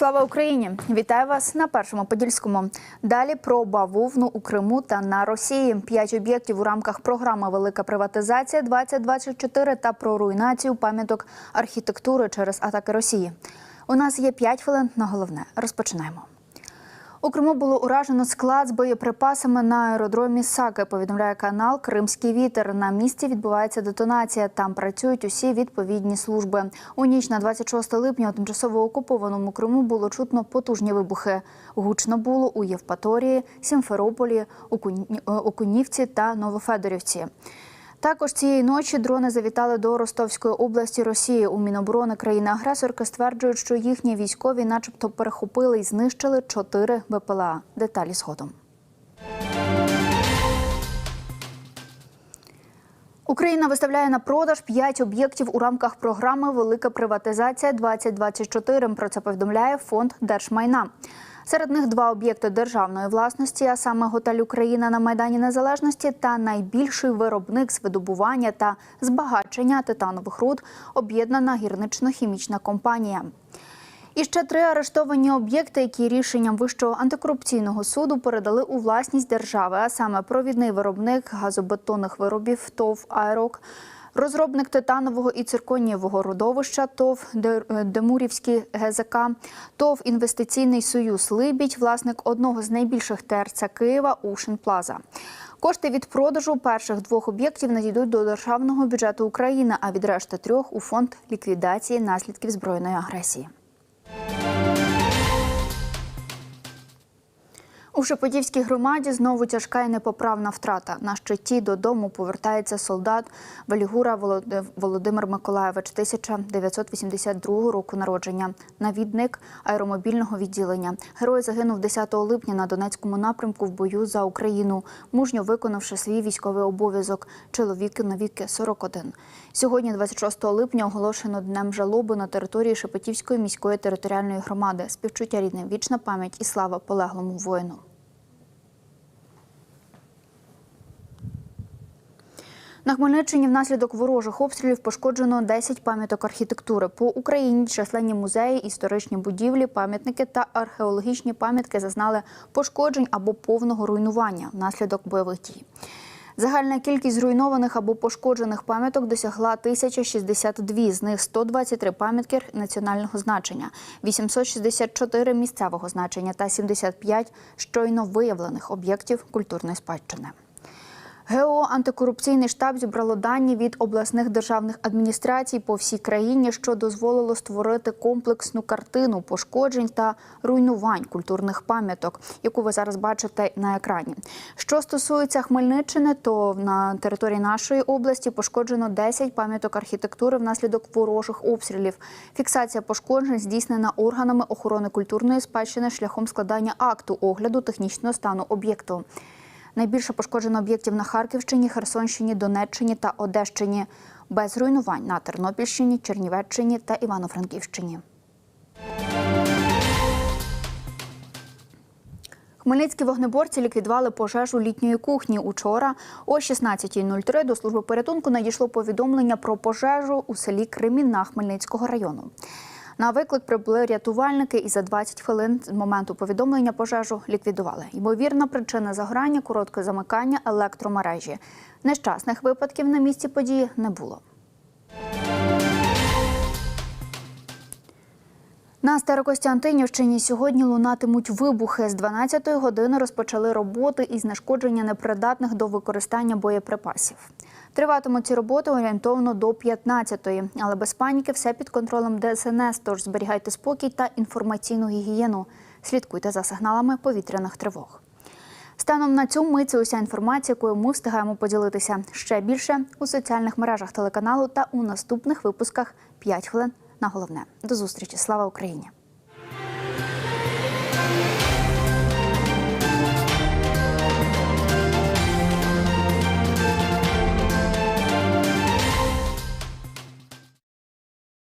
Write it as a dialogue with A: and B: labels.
A: Слава Україні! Вітаю вас на першому подільському. Далі про бавовну у Криму та на Росії. П'ять об'єктів у рамках програми Велика приватизація 2024 та про руйнацію пам'яток архітектури через атаки Росії. У нас є п'ять хвилин на головне. Розпочинаємо. У Криму було уражено склад з боєприпасами на аеродромі Саки. Повідомляє канал Кримський вітер. На місці відбувається детонація. Там працюють усі відповідні служби. У ніч на 26 липня у тимчасово окупованому Криму було чутно потужні вибухи. Гучно було у Євпаторії, Сімферополі, е, Окунівці та Новофедорівці. Також цієї ночі дрони завітали до Ростовської області Росії. У Міноборони країни-агресорки стверджують, що їхні військові, начебто, перехопили і знищили чотири БПЛА. Деталі згодом. Україна виставляє на продаж п'ять об'єктів у рамках програми Велика приватизація 2024 Про це повідомляє фонд держмайна. Серед них два об'єкти державної власності, а саме готель Україна на майдані Незалежності та найбільший виробник з видобування та збагачення титанових руд об'єднана гірнично-хімічна компанія. І ще три арештовані об'єкти, які рішенням Вищого антикорупційного суду передали у власність держави, а саме провідний виробник газобетонних виробів ТОВ Айрок. Розробник титанового і цирконієвого родовища ТОВ Де- Демурівський ГЗК, ТОВ Інвестиційний союз Либідь, власник одного з найбільших ТРЦ Києва Ушен Плаза. Кошти від продажу перших двох об'єктів надійдуть до державного бюджету України, а від решти трьох у фонд ліквідації наслідків збройної агресії. У Шепетівській громаді знову тяжка і непоправна втрата. На щиті додому повертається солдат Валігура Володи- Володимир Миколаєвич, 1982 року народження, навідник аеромобільного відділення. Герой загинув 10 липня на Донецькому напрямку в бою за Україну, мужньо виконавши свій військовий обов'язок. Чоловіки навіки 41. Сьогодні, 26 липня, оголошено днем жалоби на території Шепетівської міської територіальної громади. Співчуття рідним, вічна пам'ять і слава полеглому воїну. На Хмельниччині внаслідок ворожих обстрілів пошкоджено 10 пам'яток архітектури. По Україні численні музеї, історичні будівлі, пам'ятники та археологічні пам'ятки зазнали пошкоджень або повного руйнування внаслідок бойових дій. Загальна кількість зруйнованих або пошкоджених пам'яток досягла 1062, з них 123 пам'ятки національного значення, 864 місцевого значення та 75 щойно виявлених об'єктів культурної спадщини. ГО антикорупційний штаб зібрало дані від обласних державних адміністрацій по всій країні, що дозволило створити комплексну картину пошкоджень та руйнувань культурних пам'яток, яку ви зараз бачите на екрані. Що стосується Хмельниччини, то на території нашої області пошкоджено 10 пам'яток архітектури внаслідок ворожих обстрілів. Фіксація пошкоджень здійснена органами охорони культурної спадщини шляхом складання акту огляду технічного стану об'єкту. Найбільше пошкоджено об'єктів на Харківщині, Херсонщині, Донеччині та Одещині, без руйнувань на Тернопільщині, Чернівеччині та Івано-Франківщині. Хмельницькі вогнеборці ліквідували пожежу літньої кухні. Учора о 16.03 до служби порятунку надійшло повідомлення про пожежу у селі Кремінна Хмельницького району. На виклик прибули рятувальники і за 20 хвилин з моменту повідомлення пожежу ліквідували. Ймовірна причина загорання коротке замикання електромережі. Нещасних випадків на місці події не було. На Старокостянтинівщині сьогодні лунатимуть вибухи. З 12-ї години розпочали роботи із знешкодження непридатних до використання боєприпасів. Триватимуть ці роботи орієнтовно до 15-ї. Але без паніки все під контролем ДСНС, тож зберігайте спокій та інформаційну гігієну. Слідкуйте за сигналами повітряних тривог. Станом на цю мить це уся інформація, якою ми встигаємо поділитися. Ще більше у соціальних мережах телеканалу та у наступних випусках 5 хвилин на головне. До зустрічі. Слава Україні!